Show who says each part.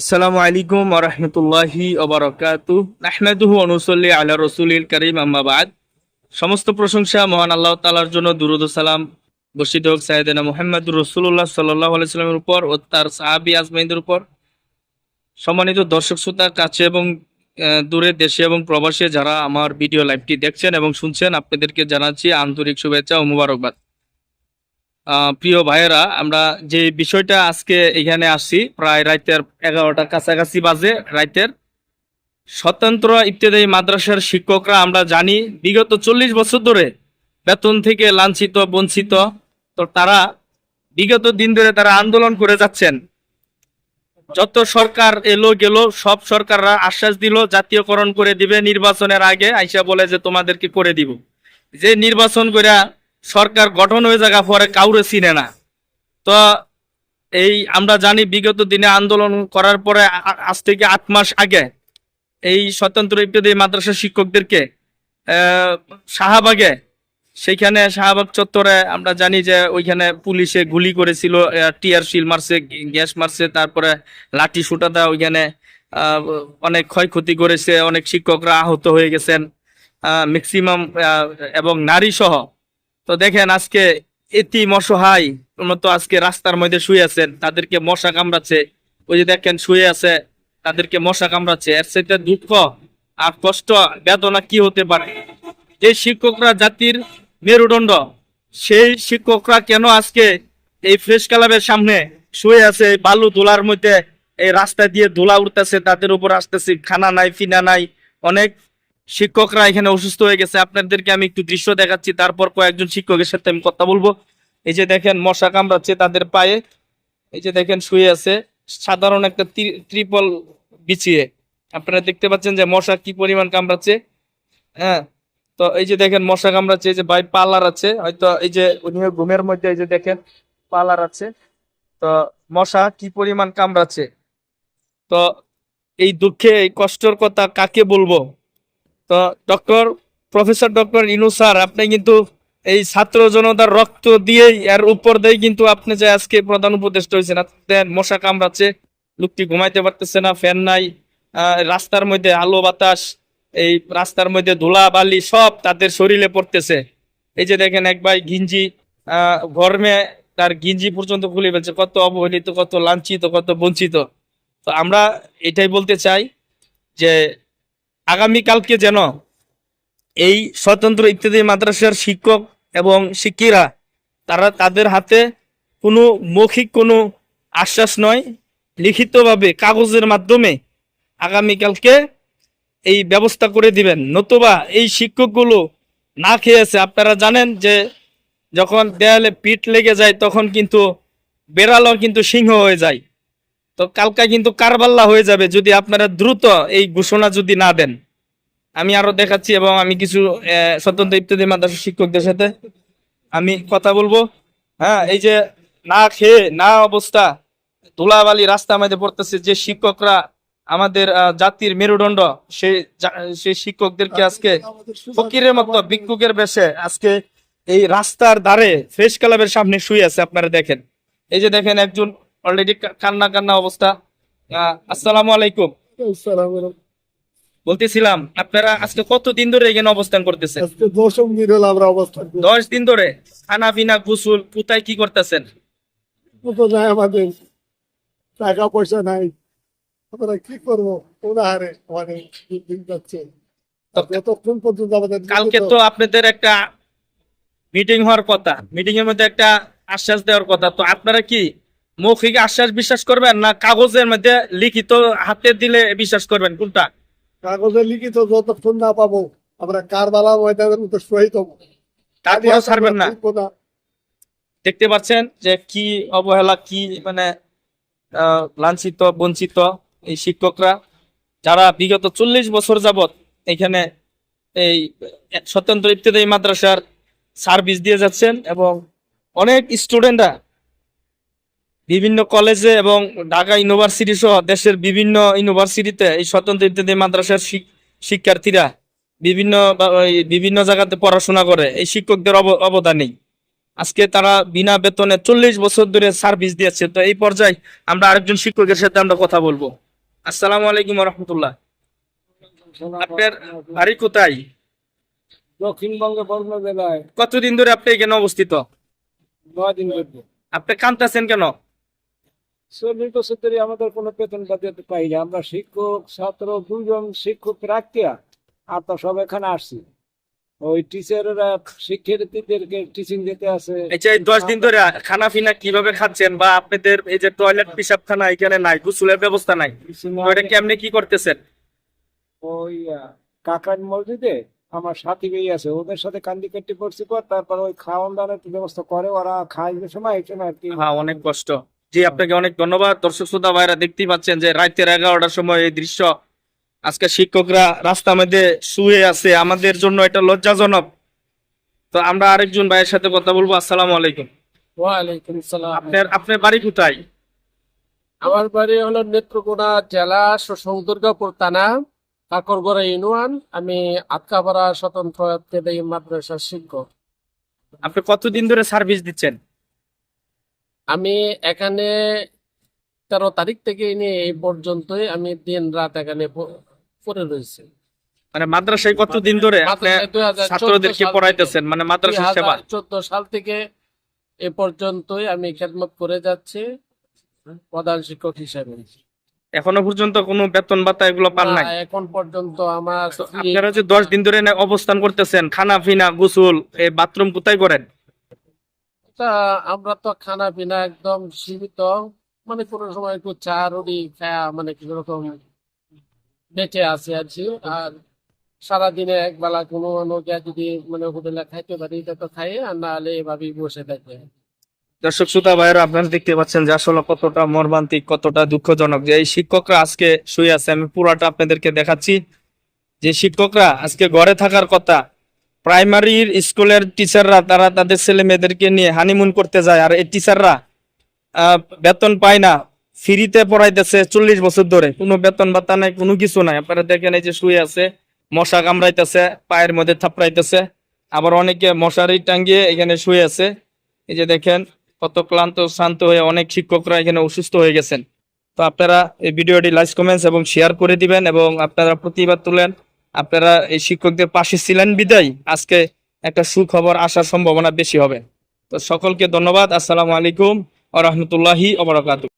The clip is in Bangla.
Speaker 1: আসসালামু আলাইকুম ওরহমতুল্লাহি ওবরাকাতু নাহমাদুহু অনুসল্লি আলা রসুলিল করিম আম্মাবাদ সমস্ত প্রশংসা মহান আল্লাহ তালার জন্য, দুরুদ সালাম বর্ষিত হোক সাইদেনা মোহাম্মদুর রসুল্লাহ সাল্লাহ আলাইস্লামের উপর ও তার সাহাবি আজমাইদের উপর। সম্মানিত দর্শক শ্রোতা, কাছে এবং দূরে দেশে এবং প্রবাসে যারা আমার ভিডিও লাইভটি দেখছেন এবং শুনছেন, আপনাদেরকে জানাচ্ছি আন্তরিক শুভেচ্ছা ও মুবারকবাদ। প্রিয় ভাইয়েরা, আমরা যে বিষয়টা আজকে এখানে আসছি, প্রায় রাতের এগারোটার কাছাকাছি বাজে রাতের স্বতন্ত্র ইত্যাদি মাদ্রাসার শিক্ষকরা, আমরা জানি, বিগত চল্লিশ বছর ধরে বেতন থেকে লাঞ্ছিত, বঞ্চিত, তো তারা বিগত দিন ধরে তারা আন্দোলন করে যাচ্ছেন। যত সরকার এলো গেল, সব সরকাররা আশ্বাস দিল, জাতীয়করণ করে দিবে। নির্বাচনের আগে আইসা বলে যে, তোমাদেরকে করে দিব। যে নির্বাচন করে সরকার গঠন হয়ে জায়গা পরে কাউরে চিনে না। তো এই আমরা জানি বিগত দিনে আন্দোলন করার পরে আজ থেকে আট মাস আগে এই স্বতন্ত্র ইত্যাদি মাদ্রাসা শিক্ষকদেরকে শাহবাগে, সেইখানে শাহবাগ চত্বরে আমরা জানি যে ওইখানে পুলিশে গুলি করেছিল টিয়ার শিল মারছে, গ্যাস মারছে, তারপরে লাঠি সুটাদা ওইখানে অনেক ক্ষয়ক্ষতি করেছে, অনেক শিক্ষকরা আহত হয়ে গেছেন। ম্যাক্সিমাম এবং নারী সহ তো দেখেন আজকে এতি মশহাই মতো আজকে রাস্তার মধ্যে শুয়ে আছেন, তাদেরকে মশা কামড়াচ্ছে। ওই যে দেখেন শুয়ে আছে, তাদেরকে মশা কামড়াচ্ছে। এর সাথে দুঃখ আর কষ্ট, বেদনা কি হতে পারে? যে শিক্ষকরা জাতির মেরুদণ্ড, সেই শিক্ষকরা কেন আজকে এই ফ্রেশ ক্লাবের সামনে শুয়ে আছে বালু ধুলার মধ্যে, এই রাস্তা দিয়ে ধুলা উঠতেছে, তাদের উপর আসতেছে, খানা নাই ফিনা নাই, অনেক শিক্ষকরা এখানে অসুস্থ হয়ে গেছে। আপনাদেরকে আমি একটু দৃশ্য দেখাচ্ছি, তারপর কয়েকজন শিক্ষকের সাথে আমি কথা বলব। এই যে দেখেন, মশা কামড়াচ্ছে তাদের পায়ে। এই যে দেখেন, শুয়ে আছে। সাধারণ একটা ত্রি- ত্রিপল বিছিয়ে। আপনারা দেখতে পাচ্ছেন যে মশা কি পরিমাণ কামড়াচ্ছে। হ্যাঁ তো এই যে দেখেন, মশা কামড়াচ্ছে, এই যে ভাই পার্লার আছে। হয়তো এই যে উনিও ঘুমের মধ্যে, এই যে দেখেন, পার্লার আছে। তো মশা কি পরিমাণ কামড়াচ্ছে? তো এই দুঃখে, এই কষ্টর কথা কাকে বলব? তো doctor, professor doctor Inu sir, আপনি কিন্তু এই ছাত্র জনতার রক্ত দিয়েই এর উপর দিয়ে কিন্তু আপনি যে আজকে প্রধান উপদেষ্টা হয়েছেন মশা কামড়াচ্ছে, লোকটি ঘুমাইতে পারতেছে না, ফ্যান নাই রাস্তার মধ্যে আলো বাতাস, এই রাস্তার মধ্যে ধুলা বালি সব তাদের শরীরে পড়তেছে। এই যে দেখেন এক ভাই গিঞ্জি গরমে তার গিঞ্জি পর্যন্ত খুলে ফেলছে, কত অবহেলিত, কত লাঞ্ছিত, কত বঞ্চিত। তো আমরা এটাই বলতে চাই যে আগামীকালকে যেন এই স্বতন্ত্র ইত্যাদি মাদ্রাসার শিক্ষক এবং শিক্ষিরা তারা তাদের হাতে কোনো মৌখিক কোনো আশ্বাস নয়, লিখিতভাবে কাগজের মাধ্যমে আগামীকালকে এই ব্যবস্থা করে দিবেন। নতুবা এই শিক্ষকগুলো না খেয়েছে। আপনারা জানেন যে যখন দেয়ালে পিঠ লেগে যায়, তখন কিন্তু বেড়ালও কিন্তু সিংহ হয়ে যায়। তো কালকা কিন্তু কারবাল্লা হয়ে যাবে যদি আপনারা দ্রুত এই ঘোষণা যদি না দেন। আমি আরও দেখাচ্ছি এবং আমি কিছু স্বতন্ত্র ইত্যাদি মাদ্রাসা শিক্ষকদের সাথে আমি কথা বলব। হ্যাঁ এই যে না খেয়ে, না অবস্থা, ধুলাবালি রাস্তা আমাদের পড়তেছে, যে শিক্ষকরা আমাদের জাতির মেরুদণ্ড, সেই সেই শিক্ষকদেরকে আজকে ফকিরের মতো ভিক্ষুকের বেশে আজকে এই রাস্তার ধারে ফ্রেশ ক্লাবের সামনে শুয়ে আছে, আপনারা দেখেন। এই যে দেখেন একজন অলরেডি কান্না কান্না অবস্থা। আসসালামু আলাইকুম। বলতেছিলাম আপনারা আজকে কত দিন ধরে এখানে অবস্থান করতেছেন?
Speaker 2: আজকে দশম দিন হলো আমরা অবস্থান
Speaker 1: দশ দিন ধরে খানা পিনা গুসুল কোথায় কি করতেছেন?
Speaker 2: নাই আমাদের টাকা পয়সা নাই। আমরা কি করব? উদাহারে আমাদের দিন যাচ্ছে। যতক্ষণ পর্যন্ত আমাদের
Speaker 1: কালকে তো আপনাদের একটা মিটিং হওয়ার কথা। মিটিং এর মধ্যে একটা আশ্বাস দেওয়ার কথা। তো আপনারা কি মৌখিক আশ্বাস বিশ্বাস করবেন না কাগজের মধ্যে লিখিত হাতে দিলে বিশ্বাস করবেন? কোনটা?
Speaker 2: কাগজে লিখিত যতক্ষণ না পাবো আমরা কারবালা ময়দানের মতো শহীদ হব।
Speaker 1: তারপরেও ছাড়বেন না? দেখতে পাচ্ছেন যে কি অবহেলা কি মানে লাঞ্ছিত বঞ্চিত এই শিক্ষকরা যারা বিগত চল্লিশ বছর যাবত এখানে এই স্বতন্ত্র ইত্যাদি মাদ্রাসার সার্ভিস দিয়ে যাচ্ছেন এবং অনেক স্টুডেন্টরা বিভিন্ন কলেজে এবং ঢাকা ইউনিভার্সিটি সহ দেশের বিভিন্ন ইউনিভার্সিটিতে এই স্বতন্ত্র ইত্যাদি মাদ্রাসার শিক্ষার্থীরা বিভিন্ন বিভিন্ন জায়গাতে পড়াশোনা করে। এই শিক্ষকদের অব- অবদান নেই আজকে তারা বিনা বেতনে চল্লিশ বছর ধরে সার্ভিস দিয়েছে। তো এই পর্যায়ে আমরা আরেকজন শিক্ষকের সাথে আমরা কথা বলব। আসসালামু আলাইকুম রহমতুল্লাহ। আপনার বাড়ি কোথায়?
Speaker 2: দক্ষিণবঙ্গে জেলায়।
Speaker 1: কতদিন ধরে আপনি এখানে অবস্থিত?
Speaker 2: নয় দিন
Speaker 1: আপনি কান্তাছেন কেন?
Speaker 2: চল্লিশ বছর ধরে আমাদের কোনো বেতন পাই না আমরা শিক্ষক ছাত্র দুজন শিক্ষক রাখিয়া আর তো সব এখানে আসছি। ওই টিচাররা শিক্ষার্থীদেরকে টিচিং দিতে আছে।
Speaker 1: আচ্ছা এই দশ দিন ধরে খানা ফিনা কীভাবে খাচ্ছেন বা আপনাদের এই যে টয়লেট পিসাবখানা এখানে নাই গোসলের ব্যবস্থা নাই এটা কেমনে কি করতেছেন?
Speaker 2: ওই কাকার মসজিদে আমার সাথী মেয়ে আছে ওদের সাথে কান্দি কাটি পর তারপর ওই খাওয়ান দাওয়ার ব্যবস্থা করে ওরা খায় সময় এই সময় আর কি।
Speaker 1: হ্যাঁ অনেক কষ্ট। জি আপনাকে অনেক ধন্যবাদ। দর্শক শ্রোতা ভাইরা দেখতেই পাচ্ছেন যে রাতের এগারোটার সময় এই দৃশ্য আজকে শিক্ষকরা রাস্তার মধ্যে শুয়ে আছে। আমাদের জন্য এটা লজ্জাজনক। তো আমরা আরেকজন ভাইয়ের সাথে কথা বলব। আসসালামু আলাইকুম।
Speaker 3: ওয়ালাইকুম
Speaker 1: আপনার আপনার বাড়ি কোথায়?
Speaker 3: আমার বাড়ি হলো নেত্রকোনা জেলা সসং দুর্গাপুর থানা কাকরগড়া ইউনিয়ন। আমি আটকাপাড়া স্বতন্ত্র তেদাই মাদ্রাসার শিক্ষক।
Speaker 1: আপনি কতদিন ধরে সার্ভিস দিচ্ছেন?
Speaker 3: আমি এখানে তেরো তারিখ থেকে নিয়ে এই পর্যন্তই আমি দিন রাত এখানে পড়ে রয়েছি।
Speaker 1: মানে মাদ্রাসায় কতদিন ধরে আপনি ছাত্রদেরকে পড়াইতেছেন? মানে মাদ্রাসা সেবা?
Speaker 3: চোদ্দ সাল থেকে এ পর্যন্তই আমি খেদমত করে যাচ্ছি প্রধান শিক্ষক হিসেবে।
Speaker 1: এখনও পর্যন্ত কোনো বেতন ভাতা এগুলো পান নাই?
Speaker 3: এখন পর্যন্ত আমার
Speaker 1: আপনারা যে দশ দিন ধরে না অবস্থান করতেছেন খানা পিনা গোসল এই বাথরুম কোথায় করেন?
Speaker 3: তা আমরা তো খানা পিনা একদম সীমিত। মানে কোনো সময় একটু চা, রুটি খায়া মানে কীরকম বেঁচে আছে আর কি। আর সারাদিনে এক বেলা কোনো নৌকা যদি মানে হোটেলে খাইতে পারি তো খাই, আর না হলে এভাবেই বসে থাকে।
Speaker 1: দর্শক, শ্রোতা, ভাইয়েরা, আপনারা দেখতে পাচ্ছেন যে আসলে কতটা মর্মান্তিক, কতটা দুঃখজনক যে এই শিক্ষকরা আজকে শুয়ে আছে। আমি পুরাটা আপনাদেরকে দেখাচ্ছি। যে শিক্ষকরা আজকে ঘরে থাকার কথা প্রাইমারির স্কুলের টিচাররা, তারা তাদের ছেলে মেয়েদেরকে নিয়ে হানিমুন করতে যায়। আর এই টিচাররা বেতন পায় না। ফ্রিতে পড়াইতেছে চল্লিশ বছর ধরে। কোনো বেতন ভাতা নাই, কোনো কিছু নাই। আপনারা দেখেন এই যে শুয়ে আছে, মশা কামড়াইতেছে, পায়ের মধ্যে থাপড়াইতেছে। আবার অনেকে মশারি টাঙ্গিয়ে এখানে শুয়ে আছে। এই যে দেখেন, কত ক্লান্ত, শান্ত হয়ে অনেক শিক্ষকরা এখানে অসুস্থ হয়ে গেছেন। তো আপনারা এই ভিডিওটি লাইক, কমেন্টস এবং শেয়ার করে দিবেন এবং আপনারা প্রতিবাদ তুলেন। আপনারা এই শিক্ষকদের পাশে ছিলেন, বিদায়। আজকে একটা সুখবর আসার সম্ভাবনা বেশি হবে। তো সকলকে ধন্যবাদ, আসসালামু আলাইকুম ও রহমতুল্লাহি